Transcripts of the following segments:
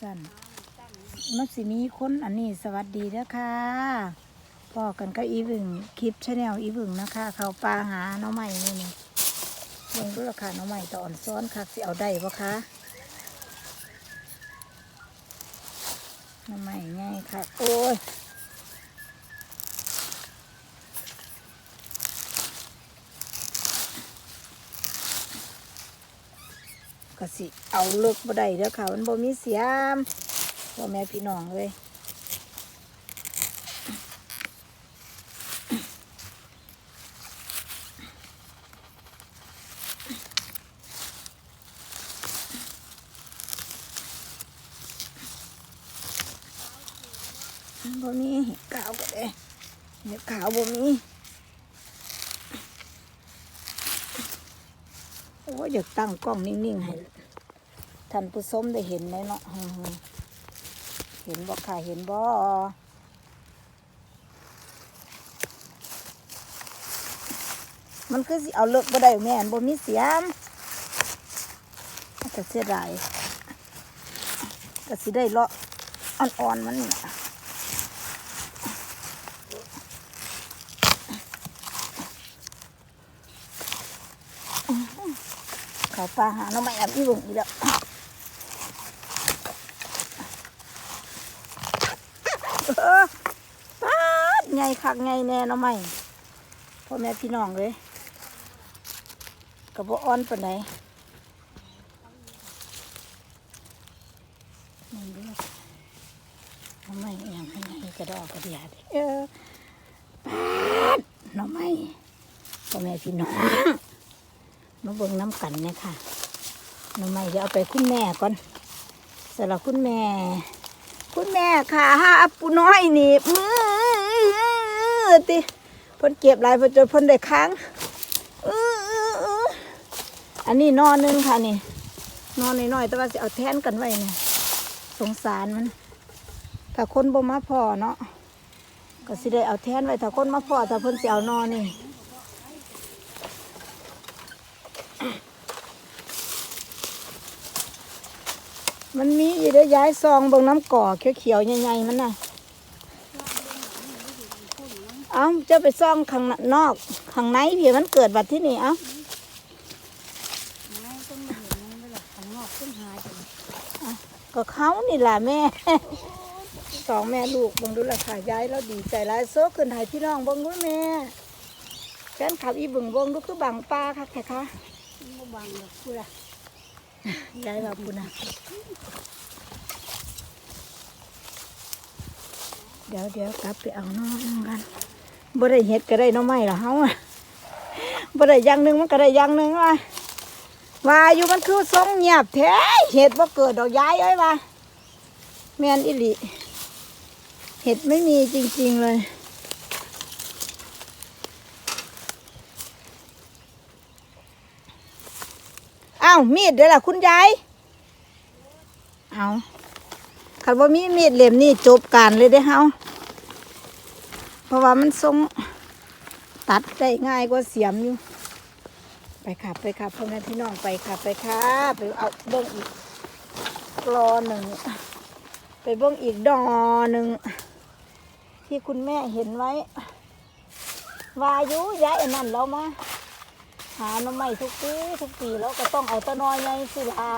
สั้นมันสิมีคนอันนี้สวัสดีนะค่ะพอกันก็อีบึงคลิปชาแนลอีบึงนะคะ เขาปลาหาน้องใหม่นี่นี่ลงด้วยราคาหน้องใหม่ตอนซ้อนค่ะสิเอาได้ปะคะหน้องใหม่ง่ายค่ะ โอ้ย ก็สิ เอาเลิกบ่ได้เด้อค่ะ มันบ่มีเสียมพ่อแม่พี่น้องเลยบ่มีเห็ดขาวก็ได้เห็ดขาวบ่มีโอ้ยอยากตั้งกล้องนิ่งๆให้ ท่านผู้ชมได้เห็นเลยเนาะเห็นบ่ค่ะเห็นบ่มันคือสิเอาเลิกบ่ได้แม่นบ่มีเสียมแต่เสียดายก็สิได้เลาะอ่อนๆมันนี่ล่ะเขาปลาหาน้องไม่แอบอีบุ่งอีกแล้ว เออปาดไงคักไงแน่น้องไม่พ่อแม่พี่น้องเลยกับว่าอ้อนปานไหนนี่เด้อน้องไม่ยังให้ไงกระดอกกระเดียดเออปาดน้องไม่พ่อแม่พี่น้องมาเบิ่งน้ำกันเนี่ยค่ะหน้ำไม่เดี๋ยวเอาไปคุณแม่ก่อนสำหรับคุณแม่ คุณแม่ค่ะห้าปูน้อยนี่มือติเพ่นเก็บลายเพ่นจนเพ่นได้ค้างอันนี้นอนนึงค่ะนี่ นอนน้อยๆแต่ว่าสิเอาแทนกันไว้เนี่ยสงสารมันถ้าคนบ่มาพอเนาะก็สิได้เอาแทนไว้ถ้าคนมาพอถ้าเพิ่นสิเอานอนนี่มันมี อยู่ได้ย้ายซองเบงน้ำก่อเขียวๆใหญ่ๆมันน่ะเอ้าจะไปซ่องข้างนอกข้างในเพี่มันเกิดบัดที่นี่เอ้าไม่ต้องมาเห็นมันไม่หรอกข้างนอกต้นหายไปก็เขานี่แหละแม่สองแม่ลูกเบังดูราคาย้ายแล้วดีใจร้ายโซขึ้นใหายพี่น้องเบังดูแม่แฟนขับอีเบึงเบังดูคือบังปลาค่ะแค่ค่ะมันบ่บังหรอกพูดละย้ายมาพูนะ เดี๋ยวเดี๋ยวกลับไปเอาน้องกันบ่ได้เห็ดก็ได้น้องไม้ละเฮาบ่ได้อย่างหนึ่งมันก็ได้ย่างหนึ่งว่ะว่าอยู่มันคือทรงเงียบแท้เห็ดบ่เกิดดอกย้ายเอ้ยว่ะแม่นอิลิเห็ดไม่มีจริง ๆเลยอ้าวมีดเด้อล่ะคุณยายเอา คันว่ามีมีดเล่มนี่จบการเลยเด้เฮาเพราะว่ามันทรงตัดได้ง่ายกว่าเสียมอยู่ ไปค่ะไปค่ะพ่อแม่พี่น้องไปค่ะไปค่ะไปเอาเบิ้งอีกรอหนึ่งไปเบิ้งอีกดอหนึ่งที่คุณแม่เห็นไว้วายุย้ายอันนั้นเรามาหาหน่อไม้ทุกปีทุกปีแล้วก็ต้องเอาตะนอยไงสิละ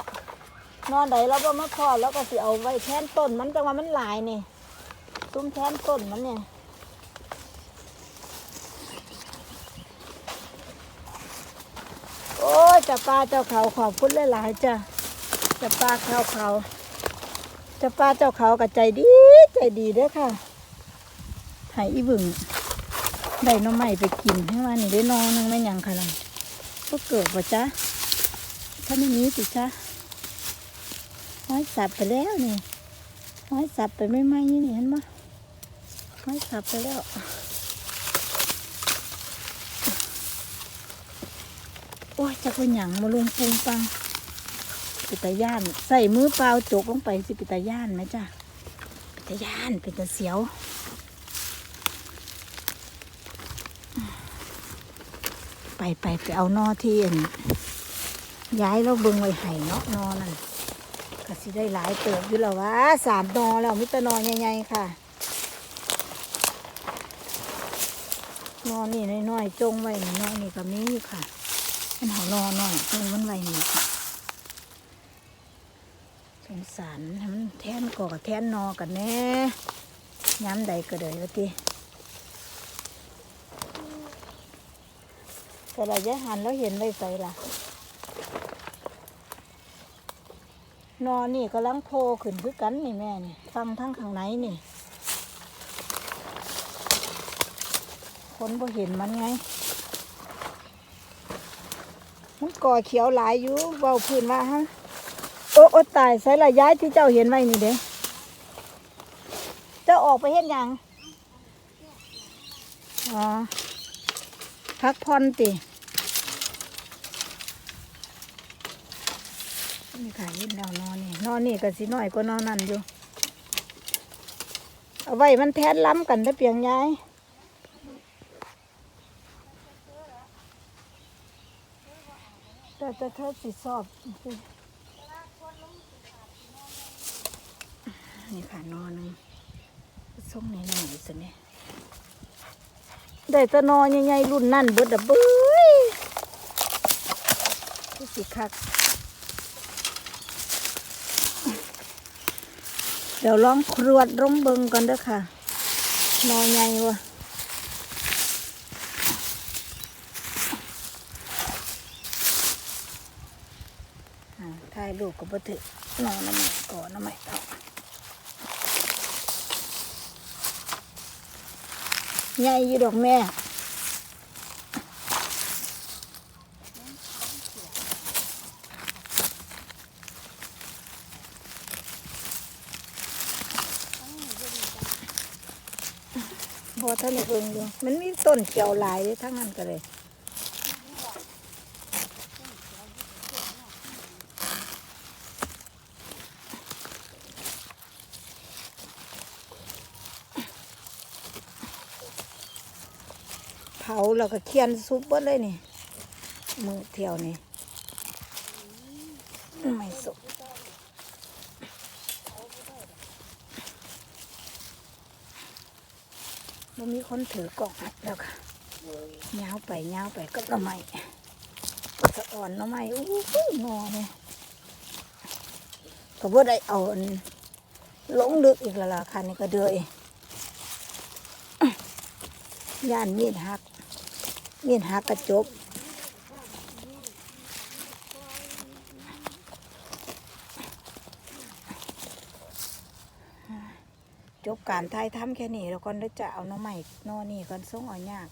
นอนใดเราบ่มาพอแล้วก็สิเอาไว้แทนต้นมันจังว่ามันหลายนี่ซุ้มแทนต้นมันเนี่ยโอ้จะปลาเจ้าเขาขอบคุณหลายๆจ้ะจะปลาเขาเขาจะปลาเจ้าเขากับใจดีใจดีเด้อค่ะให้อีบึงได้น้อไม้ไปกินให้ว่านี่ได้นอนนึงไม่ยังค่ะล่ะก็เกิดป่ะจ๊ะถ้าไม่มีสิจ๊ะ ห้อยสับไปแล้วนี่ห้อยสับไปไม่ไหมนี่เห็นปะห้อยสับไปแล้วโอ้ยจะเป็นหยังมาลุงปุงปังปิตาย่าน ใส่มือเปล่าจกลงไปสิปิตาย่านไหมจ้ะปิตาย่านเป็นตาเสียวไปไปไปเอานอที่อันย้ายเราเบิ่งไว้ไห้เนาะนอนั่น ก็สิได้หลายเติบอยู่แล้ววะสามนอแล้วมิตรนอใหญ่ๆค่ะ นอนี่น้อยๆจงไว้นี่นอนี่ก็มีอยู่ค่ะ มันเอนอหน่อยจงมันไว้นี่ค่ะสงสารมันแทนก่อกับแทนนอกันแน่ย้ำใดก็เดยวาติแต่เราจะหันแล้วเห็นไว้ใส่ละ นอนนี่กำลังโผล่ขึ้นคือกันนี่แม่นี่ฟังทั้งข้างในนี่คนบ่เห็นมันไงมันก่อเขียวหลายอยู่เบาพื้นว่าฮะโอ้โอ้ตายใส่ละย้ายที่เจ้าเห็นไว้นี่เด้เจ้าออกไปเห็นยังอ๋อพักผ่อนติ นี่ค่ะเห็นแล้วนอนนี่นอนนี่ก็สิน้อยกว่านอนนั่นอยู่ เอาไว้มันแทนล้ำกันได้อเปียงยายแต่แต่เธอสิสอบนี่ค่ะนอนหนึงส่งในหน่อยสิเนี่ยได้ตะนอนใหญ่ๆรุ่นนั่นเบิดดับเบ้ยคือสิคัก ดี๋ยวลองครวดร่มเบิงก่อนเด้อค่ะนอนใหญ่วะอ่าถ่ายรูปกับบัถึนอนน้ำใหม่ก่อนน้ำใหม่เอาใหญ่อยู่ดอกแม่ ท่านเบิ่งอยู่มันมีต้นเกี่ยวหลายทั้งนั้นก็เลยเผาแล้วก็เคียนซุปเบดเลยนี่มือเที่ยวนี่ไม่สุก มันมีคนถือกล่องแล้วค่ะยาไปยาไปก็ละไม่ก็จะอ่อนละไม่อู้หูงอเลยก็บ่ได้เอาหลงลึกอีกละล่ะค่ะนี่ก็เดือยย่านมีดหักมีดหักกระจบ จบการทายทำแค่นี้แล้วก่อนแล้วจะเอาน้อใหม่นอนี่ก่อนส่งเอายาก